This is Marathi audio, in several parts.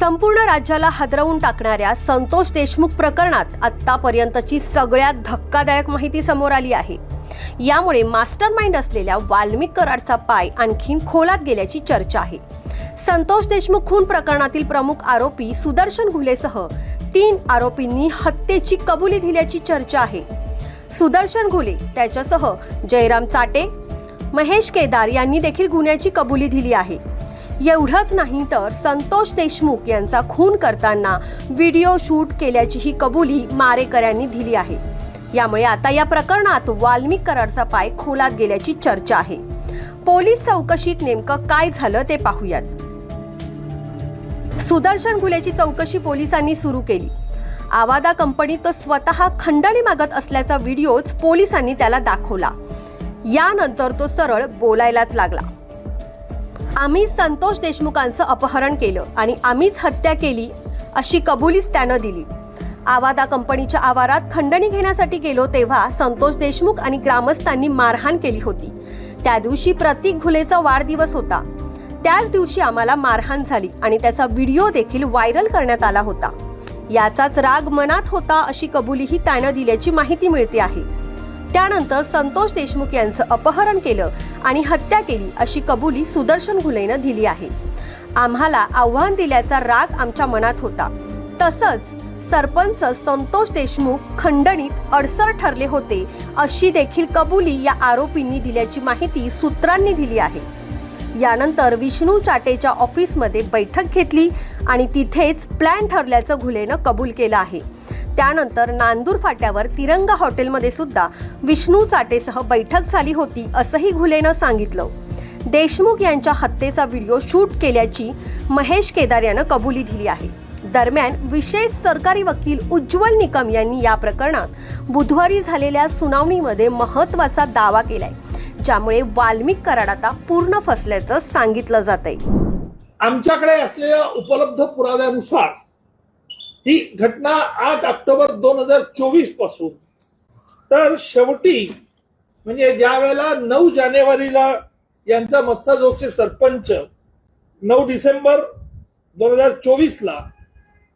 संपूर्ण राज्याला हादरवून टाकणाऱ्या संतोष देशमुख प्रकरणात आत्तापर्यंतची सगळ्यात धक्कादायक माहिती समोर आली आहे. यामुळे मास्टर माइंड असलेल्या वाल्मिक कराडचा पाय आणखीन खोलात गेल्याची चर्चा आहे. संतोष देशमुख खून प्रकरणातील प्रमुख आरोपी सुदर्शन घुलेसह तीन आरोपींनी हत्येची कबुली दिल्याची चर्चा आहे. सुदर्शन घुले त्याच्यासह जयराम चाटे महेश केदार यांनी देखील गुन्ह्याची कबुली दिली आहे. एवढंच नाही तर संतोष देशमुख यांचा खून करताना व्हिडिओ शूट केल्याचीही कबुली मारेकऱ्यांनी दिली आहे. यामुळे आता या प्रकरणात वाल्मिक कराडचा पाय खोलात गेल्याची चर्चा आहे. पोलीस चौकशीत नेमकं काय झालं ते पाहूयात. सुदर्शन घुलेची चौकशी पोलिसांनी सुरू केली. आवादा कंपनी तो स्वतः खंडणी मागत असल्याचा व्हिडिओच पोलिसांनी त्याला दाखवला. यानंतर तो सरळ बोलायलाच लागला. आम्ही संतोष देशमुखांचं अपहरण केलं आणि आम्हीच हत्या केली अशी कबुलीच त्यानं दिली. आवादा कंपनीच्या आवारात खंडणी घेण्यासाठी गेलो तेव्हा संतोष देशमुख आणि ग्रामस्थांनी मारहाण केली होती. त्या दिवशी प्रतीक घुलेचा वाढदिवस होता. त्याच दिवशी आम्हाला मारहाण झाली आणि त्याचा व्हिडिओ देखील व्हायरल करण्यात आला होता. याचाच राग मनात होता अशी कबुलीही त्यानं दिल्याची माहिती मिळते आहे. त्यानंतर संतोष देशमुख यांचं अपहरण केलं आणि हत्या केली अशी कबुली सुदर्शन घुलेनं दिली आहे. आम्हाला आव्हान दिल्याचा राग आमच्या मनात होता. तसंच सरपंच संतोष देशमुख खंडणीत अडसर ठरले होते अशी देखील कबुली या आरोपींनी दिल्याची माहिती सूत्रांनी दिली आहे. यानंतर विष्णू चाटेच्या ऑफिसमध्ये बैठक घेतली आणि तिथेच प्लॅन ठरल्याचं घुलेनं कबूल केलं आहे. त्यानंतर नांदूर फाट्यावर तिरंगा हॉटेलमध्ये सुद्धा विष्णू चाटेसह बैठक झाली होती असंही घुलेनं सांगितलं. देशमुख यांच्या हत्येचा व्हिडिओ शूट केल्याची महेश केदार यानं कबुली दिली आहे. दरम्यान विशेष सरकारी वकील उज्ज्वल निकम यांनी या प्रकरणात बुधवारी झालेल्या सुनावणीमध्ये महत्त्वाचा दावा केलाय ज्यामुळे वाल्मिक कराड आता पूर्ण फसल्याचं सांगितलं जात आहे आमच्याकडे असलेल्या उपलब्ध पुराव्यानुसार ही घटना आठ ऑक्टोबर दोन हजार चोवीसपासून. तर शेवटी म्हणजे ज्या वेळेला नऊ जानेवारीला यांचा मत्साजोगचे सरपंच नऊ डिसेंबर दोन हजार चोवीसला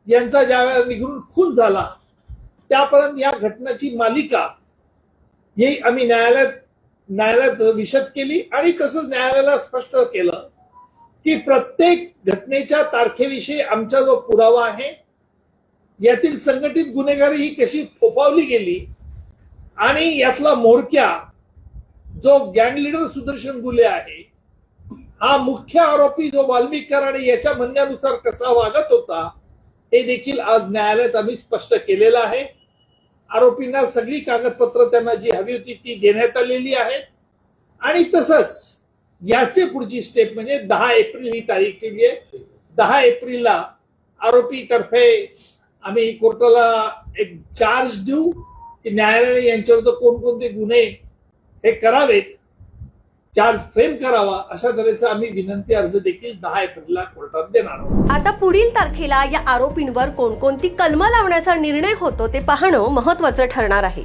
यांचा ज्या वेळेला निघून खून झाला त्यापर्यंत या घटनेची मालिका ही आम्ही न्यायालयात न्यायालयात विशद केली आणि तसंच न्यायालयाला स्पष्ट केलं की प्रत्येक घटनेच्या तारखेविषयी आमचा जो पुरावा आहे यातील संघटित गुन्हेगारी ही कशी फोफावली गेली आणि यातला मोरक्या जो गँग लिडर सुदर्शन गुले आहे हा मुख्य आरोपी जो वाल्मिक आणि याच्या म्हणण्यानुसार कसा वागत होता हे देखील आज न्यायालयात आम्ही स्पष्ट केलेलं आहे. आरोपींना सगळी कागदपत्र त्यांना जी हवी होती ती देण्यात आलेली आहेत. आणि तसंच याचे पुढची स्टेप म्हणजे दहा एप्रिल ही तारीख केली आहे. दहा एप्रिलला आरोपी तर्फे आम्ही कोर्टाला एक चार्ज देऊ की न्यायालयाने यांच्यावर कोणकोणते गुन्हे हे करावेत चार्ज फ्रेम करावा अशा तऱ्हेचा आम्ही विनंती अर्ज देखील दहा एप्रिलला कोर्टात देणार आहोत. आता पुढील तारखेला या आरोपींवर कोणकोणती कलमं लावण्याचा निर्णय होतो ते पाहणं महत्वाचं ठरणार आहे.